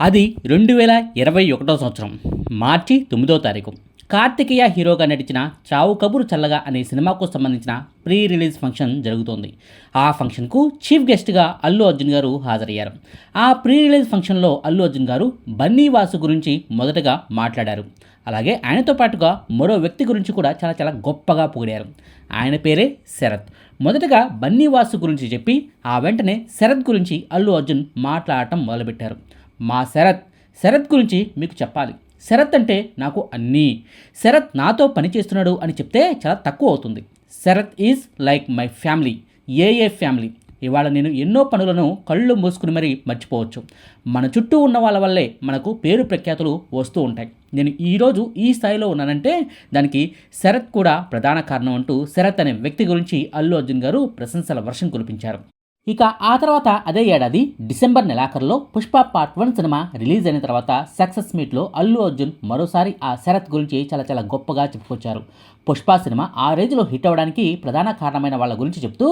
అది రెండు వేల ఇరవై ఒకటో సంవత్సరం మార్చి తొమ్మిదో తారీఖు. కార్తికేయ హీరోగా నటించిన చావు కబురు చల్లగా అనే సినిమాకు సంబంధించిన ప్రీ రిలీజ్ ఫంక్షన్ జరుగుతోంది. ఆ ఫంక్షన్కు చీఫ్ గెస్ట్గా అల్లు అర్జున్ గారు హాజరయ్యారు. ఆ ప్రీ రిలీజ్ ఫంక్షన్లో అల్లు అర్జున్ గారు బన్నీ వాసు గురించి మొదటగా మాట్లాడారు. అలాగే ఆయనతో పాటుగా మరో వ్యక్తి గురించి కూడా చాలా చాలా గొప్పగా పొగిడారు. ఆయన పేరే శరత్. మొదటగా బన్నీ వాసు గురించి చెప్పి ఆ వెంటనే శరత్ గురించి అల్లు అర్జున్ మాట్లాడటం మొదలుపెట్టారు. మా శరత్. శరత్ గురించి మీకు చెప్పాలి. శరత్ అంటే నాకు అన్నీ. శరత్ నాతో పని చేస్తున్నాడు అని చెప్తే చాలా తక్కువ అవుతుంది. Sharath is like my family. A A family? ఇవాళ నేను ఎన్నో పనులను కళ్ళు మూసుకుని మరీ మర్చిపోవచ్చు. మన చుట్టూ ఉన్న వాళ్ళ వల్లే మనకు పేరు ప్రఖ్యాతులు వస్తూ ఉంటాయి. నేను ఈరోజు ఈ స్థాయిలో ఉన్నానంటే దానికి శరత్ కూడా ప్రధాన కారణం అంటూ శరత్ అనే వ్యక్తి గురించి అల్లు అర్జున్ గారు ప్రశంసల వర్షం కురిపించారు. ఇక ఆ తర్వాత అదే ఏడాది December నెలాఖరులో Pushpa part one cinema release అయిన తర్వాత సక్సెస్ మీట్లో అల్లు అర్జున్ మరోసారి ఆ శరత్ గురించి చాలా చాలా గొప్పగా చెప్పుకొచ్చారు. పుష్ప సినిమా ఆ రేంజ్లో హిట్ అవ్వడానికి ప్రధాన కారణమైన వాళ్ళ గురించి చెప్తూ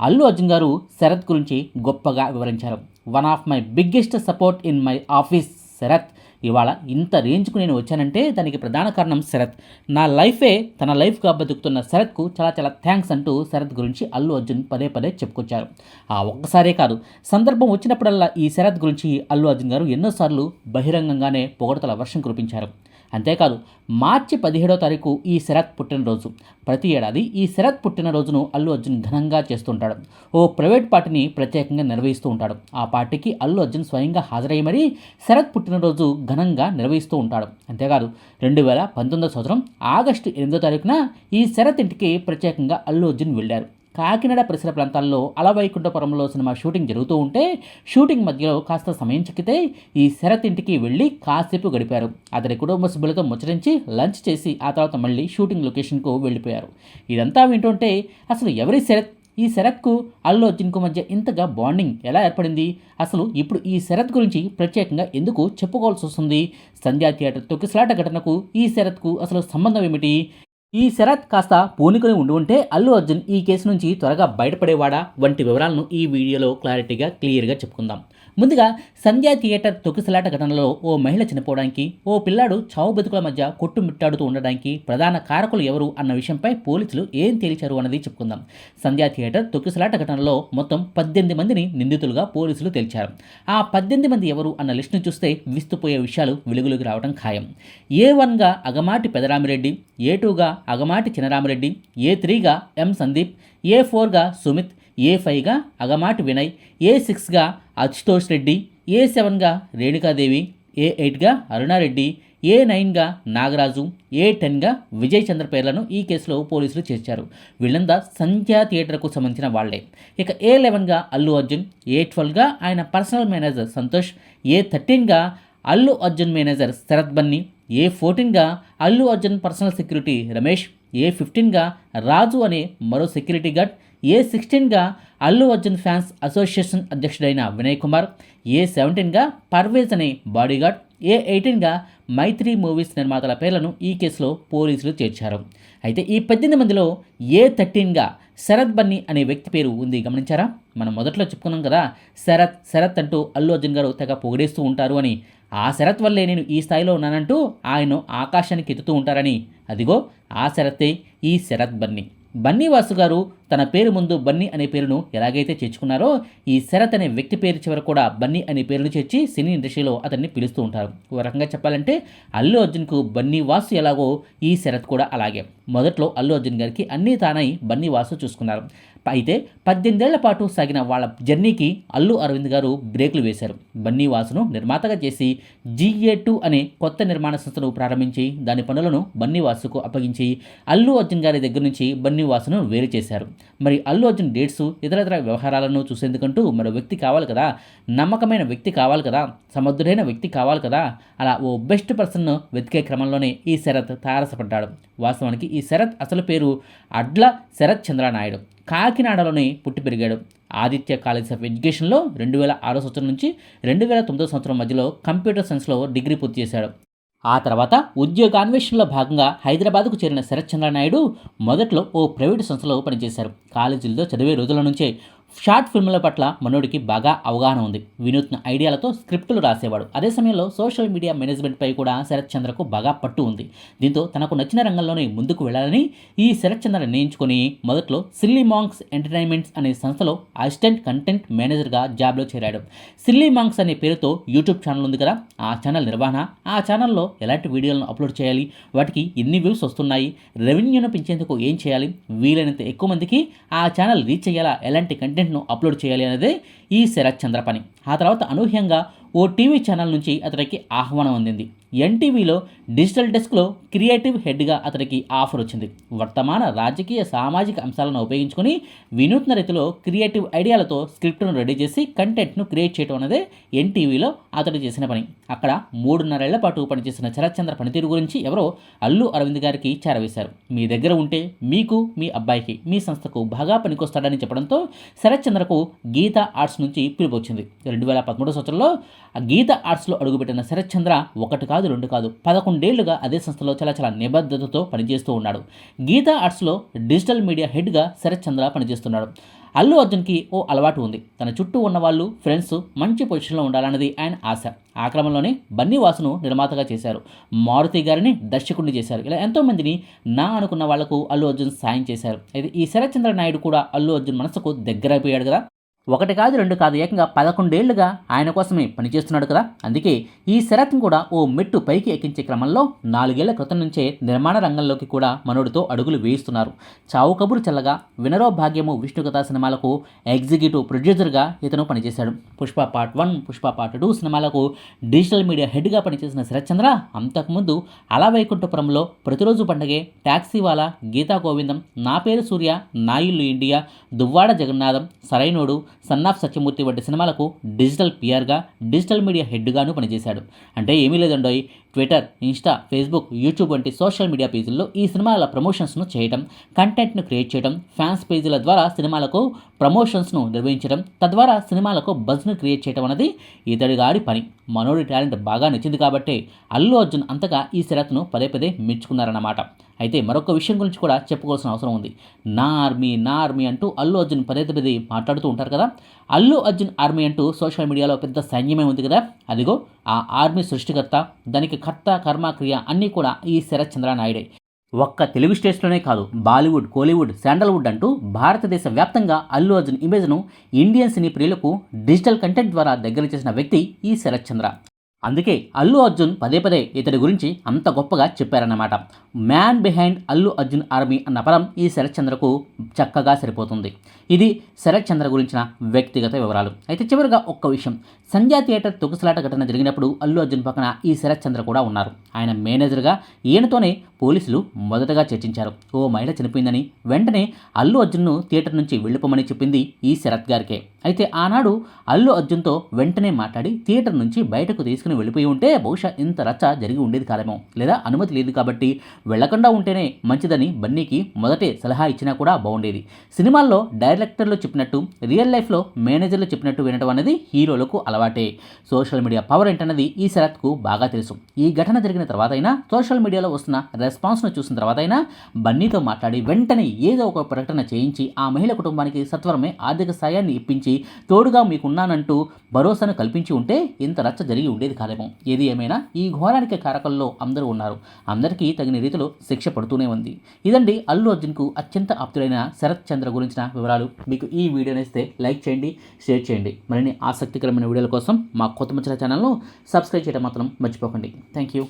అల్లు అర్జున్ గారు శరత్ గురించి గొప్పగా వివరించారు. One of my biggest support in my office Sharath. ఇవాళ ఇంత రేంజ్కు నేను వచ్చానంటే దానికి ప్రధాన కారణం శరత్. నా లైఫే తన లైఫ్గా బతుకుతున్న శరత్కు చాలా చాలా థ్యాంక్స్ అంటూ శరత్ గురించి అల్లు అర్జున్ పదే పదే చెప్పుకొచ్చారు. ఆ ఒక్కసారే కాదు సందర్భం వచ్చినప్పుడల్లా ఈ శరత్ గురించి అల్లు అర్జున్ గారు ఎన్నోసార్లు బహిరంగంగానే పొగడతల వర్షం కురిపించారు. అంతేకాదు మార్చి పదిహేడో తారీఖు ఈ శరత్ పుట్టినరోజు. ప్రతి ఏడాది ఈ శరత్ పుట్టినరోజును అల్లు అర్జున్ ఘనంగా చేస్తుంటాడు. ఓ ప్రైవేట్ పార్టీని ప్రత్యేకంగా నిర్వహిస్తూ ఉంటాడు. ఆ పార్టీకి అల్లు అర్జున్ స్వయంగా హాజరై మరీ శరత్ పుట్టినరోజు ఘనంగా నిర్వహిస్తూ ఉంటాడు. అంతేకాదు రెండు వేల పంతొమ్మిదో సంవత్సరం ఆగస్టు ఎనిమిదో తారీఖున ఈ శరత్ ఇంటికి ప్రత్యేకంగా అల్లు అర్జున్ వెళ్ళారు. కాకినాడ పరిసర ప్రాంతాల్లో అలవైకుంఠపురంలో సినిమా షూటింగ్ జరుగుతూ ఉంటే షూటింగ్ మధ్యలో కాస్త సమయం చిక్కితే ఈ శరత్ ఇంటికి వెళ్ళి కాసేపు గడిపారు. అతని కుటుంబ సభ్యులతో ముచ్చరించి లంచ్ చేసి ఆ తర్వాత మళ్ళీ షూటింగ్ లొకేషన్కు వెళ్ళిపోయారు. ఇదంతా వింటుంటే అసలు ఎవరి శరత్? ఈ శరత్కు అల్లు అర్జున్కు మధ్య ఇంతగా బాండింగ్ ఎలా ఏర్పడింది? అసలు ఇప్పుడు ఈ శరత్ గురించి ప్రత్యేకంగా ఎందుకు చెప్పుకోవాల్సి వస్తుంది? సంధ్యా థియేటర్ తొక్కిసలాట ఘటనకు ఈ శరత్కు అసలు సంబంధం ఏమిటి? ఈ శరత్ కాస్త పూనుకొని ఉండి ఉంటే అల్లు అర్జున్ ఈ కేసు నుంచి త్వరగా బయటపడేవాడా? వంటి వివరాలను ఈ వీడియోలో క్లారిటీగా క్లియర్గా చెప్పుకుందాం. ముందుగా సంధ్యా థియేటర్ తొక్కిసలాట ఘటనలో ఓ మహిళ చనిపోవడానికి ఓ పిల్లాడు చావు బతుకుల మధ్య కొట్టుమిట్టాడుతూ ఉండడానికి ప్రధాన కారకులు ఎవరు అన్న విషయంపై పోలీసులు ఏం తేల్చారు అన్నది చెప్పుకుందాం. సంధ్యా థియేటర్ తొక్కిసలాట ఘటనలో మొత్తం పద్దెనిమిది మందిని నిందితులుగా పోలీసులు తేల్చారు. ఆ పద్దెనిమిది మంది ఎవరు అన్న లిస్టును చూస్తే విస్తుపోయే విషయాలు వెలుగులోకి రావడం ఖాయం. ఏ వన్గా అగమాటి పెదరామిరెడ్డి ఏ టూగా అగమాటి చినరామిరెడ్డి ఏ త్రీగా ఎం సందీప్ ఏ ఫోర్గా సుమిత్ ఏ ఫైవ్గా అగమాటి వినయ్ ఏ సిక్స్గా అచుతోష్ రెడ్డి ఏ సెవెన్గా రేణుకాదేవి ఏ ఎయిట్గా అరుణారెడ్డి ఏ నైన్గా నాగరాజు ఏ టెన్గా విజయ్ చంద్ర పేర్లను ఈ కేసులో పోలీసులు చేర్చారు. వీళ్ళంతా సంధ్యా థియేటర్కు సంబంధించిన వాళ్ళే ఇక ఏ లెవెన్గా అల్లు అర్జున్ ఏ ట్వెల్వ్గా ఆయన పర్సనల్ మేనేజర్ సంతోష్ ఏ థర్టీన్గా Allu Arjun manager Sharath Bunny A ఫోర్టీన్గా Allu Arjun personal security Ramesh A ఫిఫ్టీన్గా Raju అనే మరో సెక్యూరిటీ గార్డ్ ఏ సిక్స్టీన్గా అల్లు అర్జున్ ఫ్యాన్స్ అసోసియేషన్ అధ్యక్షుడైన వినయ్ కుమార్ ఏ సెవెంటీన్గా పర్వేజ్ అనే బాడీగార్డ్ ఏ ఎయిటీన్గా మైత్రి మూవీస్ నిర్మాతల పేర్లను ఈ కేసులో పోలీసులు చేర్చారు. అయితే ఈ పద్దెనిమిది మందిలో ఏ థర్టీన్గా శరత్ బన్నీ అనే వ్యక్తి పేరు ఉంది గమనించారా? మనం మొదట్లో చెప్పుకున్నాం కదా శరత్ శరత్ అంటూ అల్లు అర్జున్ గారు తెగ పొగిడేస్తూ ఉంటారు అని. ఆ శరత్ వల్లే నేను ఈ స్థాయిలో ఉన్నానంటూ ఆయన ఆకాశానికి ఎత్తుతూ ఉంటారని. అదిగో ఆ శరతే ఈ శరత్ బన్నీ. బన్నీ వాసు గారు తన పేరు ముందు బన్నీ అనే పేరును ఎలాగైతే చేర్చుకున్నారో ఈ శరత్ అనే వ్యక్తి పేరు చివర కూడా బన్నీ అనే పేరును చేర్చి సినీ ఇండస్ట్రీలో అతన్ని పిలుస్తూ ఉంటారు. ఒక రకంగా చెప్పాలంటే అల్లు అర్జున్కు బన్నీ వాసు ఎలాగో ఈ శరత్ కూడా అలాగే. మొదట్లో అల్లు అర్జున్ గారికి అన్నీ తానై బన్నీ వాసు చూసుకున్నారు. అయితే పద్దెనిమిదేళ్ళ పాటు సాగిన వాళ్ళ జర్నీకి అల్లు అరవింద్ గారు బ్రేకులు వేశారు. బన్నీ వాసును నిర్మాతగా చేసి జీఏ టూ అనే కొత్త నిర్మాణ సంస్థను ప్రారంభించి దాని పనులను బన్నీవాసుకు అప్పగించి అల్లు అర్జున్ గారి దగ్గర నుంచి బన్నీ వాసును వేరు చేశారు. మరి అల్లు అర్జున్ డేట్స్ ఇతరతర వ్యవహారాలను చూసేందుకంటూ మరో వ్యక్తి కావాలి కదా నమ్మకమైన వ్యక్తి కావాలి కదా సమర్థుడైన వ్యక్తి కావాలి కదా అలా ఓ బెస్ట్ పర్సన్ను వెతికే క్రమంలోనే ఈ శరత్ తారసపడ్డాడు. వాస్తవానికి ఈ శరత్ అసలు పేరు అడ్ల శరత్ చంద్రనాయుడు. కాకినాడలోనే పుట్టి పెరిగాడు. ఆదిత్య కాలేజ్ ఆఫ్ ఎడ్యుకేషన్లో రెండు వేల ఆరో సంవత్సరం నుంచి రెండు వేల తొమ్మిదో సంవత్సరం మధ్యలో కంప్యూటర్ సైన్స్లో డిగ్రీ పూర్తి చేశాడు. ఆ తర్వాత ఉద్యోగాన్వేషణలో భాగంగా హైదరాబాద్కు చేరిన శరత్ చంద్రనాయుడు మొదట్లో ఓ ప్రైవేటు సంస్థలో పనిచేశారు. కాలేజీల్లో చదివే రోజుల నుంచే షార్ట్ ఫిల్మ్ల పట్ల మనోడికి బాగా అవగాహన ఉంది. వినూత్న ఐడియాలతో స్క్రిప్టులు రాసేవాడు. అదే సమయంలో సోషల్ మీడియా మేనేజ్మెంట్పై కూడా శరత్ చంద్రకు బాగా పట్టు ఉంది. దీంతో తనకు నచ్చిన రంగంలోనే ముందుకు వెళ్ళాలని ఈ శరత్ చంద్ర నిర్ణయించుకొని మొదట్లో సిల్లీ మాంక్స్ ఎంటర్టైన్మెంట్స్ అనే సంస్థలో అసిస్టెంట్ కంటెంట్ మేనేజర్గా జాబ్లో చేరాడు. సిల్లీ మాంక్స్ అనే పేరుతో యూట్యూబ్ ఛానల్ ఉంది కదా ఆ ఛానల్ నిర్వహణ. ఆ ఛానల్లో ఎలాంటి వీడియోలను అప్లోడ్ చేయాలి? వాటికి ఎన్ని వ్యూస్ వస్తున్నాయి? రెవెన్యూను పెంచేందుకు ఏం చేయాలి? వీలైనంత ఎక్కువ మందికి ఆ ఛానల్ రీచ్ అయ్యేలా ఎలాంటి కంటెంట్ కంటెంట్ను అప్లోడ్ చేయాలి అనేది ఈ శరత్ చంద్ర పని. ఆ తర్వాత అనూహ్యంగా ఓ టీవీ ఛానల్ నుంచి అతనికి ఆహ్వానం అందింది. ఎన్టీవీలో డిజిటల్ డెస్క్లో క్రియేటివ్ హెడ్గా అతనికి ఆఫర్ వచ్చింది వర్తమాన రాజకీయ సామాజిక అంశాలను ఉపయోగించుకొని వినూత్న రీతిలో క్రియేటివ్ ఐడియాలతో స్క్రిప్ట్ను రెడీ చేసి కంటెంట్ను క్రియేట్ చేయడం అనేది ఎన్టీవీలో అతడు చేసిన పని. అక్కడ మూడున్నరేళ్ళ పాటు పనిచేసిన శరత్చంద్ర పనితీరు గురించి ఎవరో అల్లు అరవింద్ గారికి చేరవేశారు. మీ దగ్గర ఉంటే మీకు మీ అబ్బాయికి మీ సంస్థకు బాగా పనికొస్తాడని చెప్పడంతో శరత్చంద్రకు గీత ఆర్ట్స్ నుంచి పిలుపు వచ్చింది రెండు వేల పదమూడు సంవత్సరంలో ఆ గీత ఆర్ట్స్లో అడుగుపెట్టిన శరత్చంద్ర ఒకటి కాదు రెండు కాదు. పదకొండేళ్ళుగా అదే సంస్థలో చాలా చాలా నిబద్ధతతో పనిచేస్తూ ఉన్నాడు. గీతా ఆర్ట్స్లో డిజిటల్ మీడియా హెడ్గా శరత్ చంద్ర పనిచేస్తున్నాడు. అల్లు అర్జున్కి ఓ అలవాటు ఉంది. తన చుట్టూ ఉన్న వాళ్ళు ఫ్రెండ్స్ మంచి పొజిషన్లో ఉండాలన్నది ఆయన ఆశ. ఆ క్రమంలోనే బన్నీవాసును నిర్మాతగా చేశారు. మారుతి గారిని దర్శకుడిని చేశారు. ఇలా ఎంతోమందిని నా అనుకున్న వాళ్ళకు అల్లు అర్జున్ సాయం చేశారు. అయితే ఈ శరత్చంద్ర నాయుడు కూడా అల్లు అర్జున్ మనసుకు దగ్గరైపోయాడు కదా? ఒకటి కాదు రెండు కాదు ఏకంగా పదకొండేళ్ళుగా ఆయన కోసమే పనిచేస్తున్నాడు కదా. అందుకే ఈ శరత్ను కూడా ఓ మెట్టు పైకి ఎక్కించే క్రమంలో నాలుగేళ్ళ క్రితం నుంచే నిర్మాణ రంగంలోకి కూడా మనోడితో అడుగులు వేయిస్తున్నారు. చావు కబురు చల్లగా వినరో భాగ్యము విష్ణుకథ సినిమాలకు ఎగ్జిక్యూటివ్ ప్రొడ్యూసర్గా ఇతను పనిచేశాడు. Pushpa part one Pushpa part two సినిమాలకు డిజిటల్ మీడియా హెడ్గా పనిచేసిన శరత్చంద్ర అంతకుముందు అలా వైకుంఠపురంలో ప్రతిరోజు పండగే టాక్సీవాలా గీతా గోవిందం నా పేరు సూర్య నా ఇల్లు India Duvvada Jagannatham Sarrainodu son of Satyamurthy వంటి సినిమాలకు డిజిటల్ పిఆర్గా డిజిటల్ మీడియా హెడ్గాను పనిచేశాడు. అంటే ఏమీ లేదండోయ్ ట్విట్టర్ ఇన్స్టా ఫేస్బుక్ యూట్యూబ్ వంటి సోషల్ మీడియా పేజీల్లో ఈ సినిమాల ప్రమోషన్స్ను చేయడం కంటెంట్ను క్రియేట్ చేయడం ఫ్యాన్స్ పేజీల ద్వారా సినిమాలకు ప్రమోషన్స్ను నిర్వహించడం తద్వారా సినిమాలకు బజ్ను క్రియేట్ చేయడం అనేది ఇతడి గారి పని. మనోడి టాలెంట్ బాగా నచ్చింది కాబట్టి అల్లు అర్జున్ అంతగా ఈ షరత్ను పదే పదే మెచ్చుకున్నారన్నమాట. అయితే మరొక విషయం గురించి కూడా చెప్పుకోవాల్సిన అవసరం ఉంది. నా ఆర్మీ నా ఆర్మీ అంటూ అల్లు అర్జున్ పదే పదే మాట్లాడుతూ ఉంటారు కదా. అల్లు అర్జున్ ఆర్మీ అంటూ సోషల్ మీడియాలో పెద్ద సైన్యమే ఉంది కదా. అదిగో ఆ ఆర్మీ సృష్టికర్త దానికి కర్త కర్మ క్రియ అన్నీ కూడా ఈ శరత్ చంద్ర నాయుడే. ఒక్క తెలుగు స్టేట్స్లోనే కాదు బాలీవుడ్ కోలీవుడ్ శాండల్వుడ్ అంటూ భారతదేశ వ్యాప్తంగా అల్లు అర్జున్ ఇమేజ్ను ఇండియన్ సినీ ప్రియులకు డిజిటల్ కంటెంట్ ద్వారా దగ్గర చేసిన వ్యక్తి ఈ శరత్ చంద్ర అందుకే అల్లు అర్జున్ పదే పదే ఇతడి గురించి అంత గొప్పగా చెప్పారన్నమాట. Man behind Allu Arjun army అన్న పదం ఈ శరత్చంద్రకు చక్కగా సరిపోతుంది. ఇది శరత్చంద్ర గురించిన వ్యక్తిగత వివరాలు. అయితే చివరిగా ఒక్క విషయం. సంధ్యా థియేటర్ తొగసలాట ఘటన జరిగినప్పుడు అల్లు అర్జున్ పక్కన ఈ శరత్చంద్ర కూడా ఉన్నారు. ఆయన మేనేజర్గా ఈయనతోనే పోలీసులు మొదటగా చర్చించారు. ఓ మహిళ చనిపోయిందని వెంటనే అల్లు అర్జున్ను థియేటర్ నుంచి వెళ్ళిపోమని చెప్పింది ఈ శరత్ గారికే. అయితే ఆనాడు అల్లు అర్జున్తో వెంటనే మాట్లాడి థియేటర్ నుంచి బయటకు తీసుకుని వెళ్ళిపోయి ఉంటే బహుశా ఇంత రచ్చ జరిగి ఉండేది కాదేమో. లేదా అనుమతి లేదు కాబట్టి వెళ్ళకుండా ఉంటేనే మంచిదని బన్నీకి మొదటే సలహా ఇచ్చినా కూడా బాగుండేది. సినిమాల్లో డైరెక్టర్లు చెప్పినట్టు రియల్ లైఫ్లో మేనేజర్లు చెప్పినట్టు వినడం అనేది హీరోలకు అలవాటే. సోషల్ మీడియా పవర్ ఏంటన్నది ఈ శరత్కు బాగా తెలుసు. ఈ ఘటన జరిగిన తర్వాత అయినా సోషల్ మీడియాలో వస్తున్న రెస్పాన్స్ను చూసిన తర్వాత అయినా బన్నీతో మాట్లాడి వెంటనే ఏదో ఒక ప్రకటన చేయించి ఆ మహిళ కుటుంబానికి సత్వరమే ఆర్థిక సాయాన్ని ఇప్పించి తోడుగా మీకున్నానంటూ భరోసాను కల్పించి ఉంటే ఇంత రచ్చ జరిగి ఉండేది కాదేమో ఏది ఏమైనా ఈ ఘోరానికి కారకల్లో అందరూ ఉన్నారు. అందరికీ తగిన రీతిలో శిక్ష పడుతూనే ఉంది. ఇదండి అల్లు అర్జున్కు అత్యంత ఆప్తులైన శరత్ చంద్ర గురించిన వివరాలు. మీకు ఈ వీడియో నేస్తే లైక్ చేయండి షేర్ చేయండి. మరిన్ని ఆసక్తికరమైన వీడియోల కోసం మా కొత్త మచ్చల ఛానల్ను సబ్స్క్రైబ్ చేయడం మాత్రం మర్చిపోకండి. Thank you